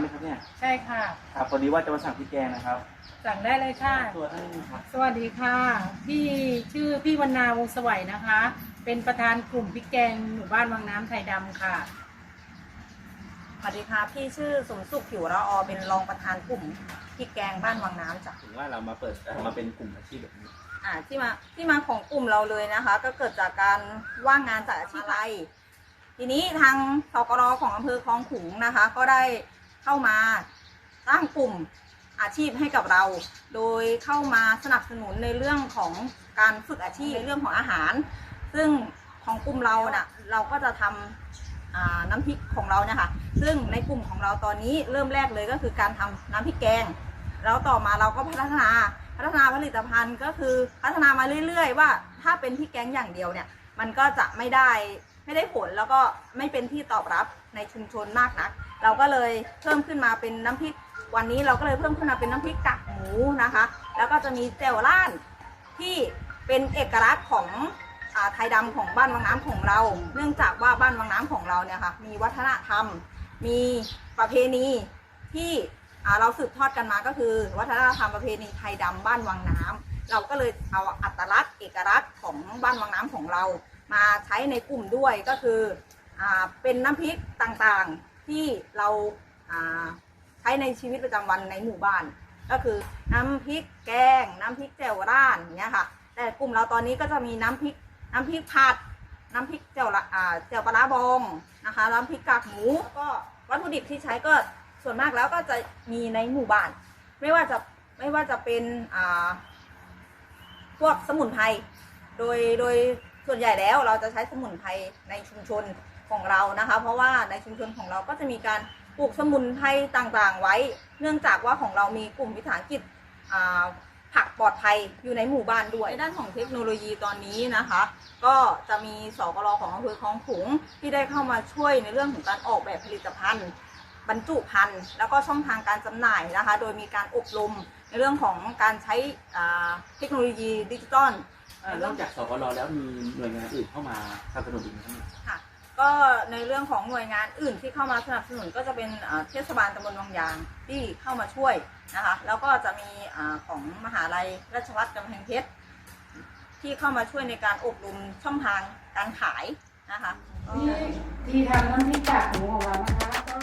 ไหมครับเนี่ยใช่ค่ะ ครับพอดีว่าจะมาสั่งพริกแกงนะครับสั่งได้เลยค่ะ ตัวท่านนึงครับสวัสดีค่ะ พี่ชื่อพี่วรรณาวงศ์สวัยนะคะ เป็นประธานกลุ่มพริกแกงหมู่บ้านวังน้ำไทยดำค่ะ สวัสดีค่ะ พี่ชื่อสมสุขผิวละออเป็นรองประธานกลุ่มพริกแกงบ้านวังน้ำจ้ะถึงว่าเรามาเปิดเอ่อมาเป็นกลุ่มอาชีพแบบนี้อ่าที่มาที่มาของกลุ่มเราเลยนะคะ ก็เกิดจากการว่างงานจากอาชีพไรทีนี้ทางสกรของอำเภอคลองขุงนะคะ ก็ได้ เข้ามาสร้างกลุ่มอาชีพให้กับเรา โดยเข้ามาสนับสนุนในเรื่องของการฝึกอาชีพในเรื่องของอาหาร ซึ่งของกลุ่มเราเน่ะเราก็จะทำอ่าน้ำพริกของเราเนี่ยค่ะ ซึ่งในกลุ่มของเราตอนนี้เริ่มแรกเลยก็คือการทำน้ำพริกแกง แล้วต่อมาเราก็พัฒนาพัฒนาผลิตภัณฑ์ก็คือพัฒนามาเรื่อย ๆ ว่าถ้าเป็นพริกแกงอย่างเดียวเนี่ย มันก็จะไม่ได้ไม่ได้ผลแล้วก็ไม่เป็นที่ตอบรับในชุมชนมากนัก เราก็เลยเพิ่มขึ้นมาเป็นน้ำพริก วันนี้เราก็เลยเพิ่มขึ้นมาเป็นน้ำพริกกากหมูนะคะ แล้วก็จะมีแจ่วล้านที่เป็นเอกลักษณ์ของอาไทยดำของบ้านวังน้ำของเรา เนื่องจากว่าบ้านวังน้ำของเราเนี่ยค่ะมีวัฒนธรรม มีประเพณีที่อ่าเราสืบทอดกันมาก็คือ วัฒนธรรมประเพณีไทยดำบ้านวังน้ำเราก็เลยเอาอัตลักษณ์เอกลักษณ์ของบ้านวังน้ำของเรา มาใช้ในกลุ่มด้วยก็คืออเป็นน้ำพริกต่างๆที่เราใช้ในชีวิตประจำวันในหมู่บ้าน ก็คือน้ำพริกแกง น้ำพริกแจ่วร่านเงี้ยค่ะ แต่กลุ่มเราตอนนี้ก็จะมีน้ำพริกน้ำพริกผัด น้ำพริกแจ่วละแจ่วปลาร้าบองนะคะ น้ำพริกกากหมูก็วัตถุดิบที่ใช้ก็ส่วนมากแล้วก็จะมีในหมู่บ้าน ไม่ว่าจะไม่ว่าจะเป็นพวกสมุนไพรโดยโดย ส่วนใหญ่แล้วเราจะใช้สมุนไพรในชุมชนของเรานะคะ เพราะว่าในชุมชนของเราก็จะมีการปลูกสมุนไพรต่างๆ ไว้ เนื่องจากว่าของเรามีกลุ่มวิสาหกิจผักปลอดภัยอยู่ในหมู่บ้านด้วย ในด้านของเทคโนโลยีตอนนี้นะคะ ก็จะมีสกรของอำเภอคลองขุงที่ได้เข้ามาช่วยในเรื่องของการออกแบบผลิตภัณฑ์ บรรจุภัณฑ์ แล้วก็ช่องทางการจำหน่ายนะคะ โดยมีการอบรมในเรื่องของการใช้เทคโนโลยีดิจิตอล อ่อนอกจากสกลแล้วมีหน่วยงานอื่นเข้ามาสนับสนุนอีกไหมครับ ค่ะ ก็ในเรื่องของหน่วยงานอื่นที่เข้ามาสนับสนุนก็จะเป็นอ่าเทศบาลตำบลวังยางที่เข้ามาช่วยนะคะ แล้วก็จะมีอาของมหาลัยราชภัฏกำแพงเพชรที่เข้ามาช่วยในการอบรมช่องทางการขายนะคะก็ ที่ที่ทำน้ำพริกกากหมูของเรานะคะก็